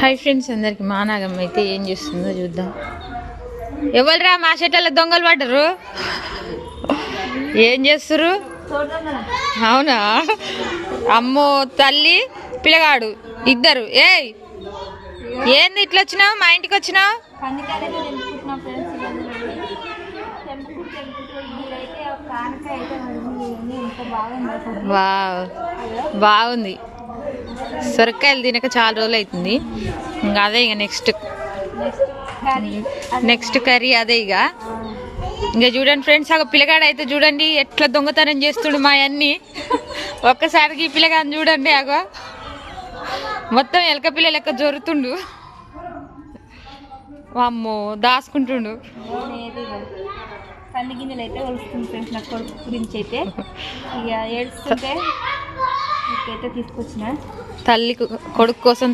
Hi friends అందరికి మా అయితే ఏం చేస్తుందో చూద్దాం. ఎవరురా మా చెట్ల దొంగలు పడ్డరు? ఏం చేస్తారు అవునా? అమ్మో తల్లి పిల్లగాడు ఇద్దరు. ఏయ్! ఏంది ఇట్లా వచ్చినావు? మా ఇంటికి వచ్చినావు? బాగుంది. సొరకాయలు తినక చాలా రోజులు అవుతుంది. ఇంకా అదే ఇక నెక్స్ట్ నెక్స్ట్ కర్రీ అదే ఇక. ఇంకా చూడండి ఫ్రెండ్స్ ఆ పిల్లగాడు అయితే చూడండి ఎట్లా దొంగతనం చేస్తుండు మా అన్ని. ఒక్కసారికి ఈ పిల్లగాని చూడండి అగో మొత్తం ఎలక పిల్ల లెక్క జొరుతుండు. అమ్మో దాసుకుంటుండు కంది గింజలు అయితే ఒలుస్తుంది ఫ్రెండ్స్ నా కొడుకు గురించి అయితే. ఇక ఏడుస్తుంటే తీసుకొచ్చిన. తల్లి కొడుకు కోసం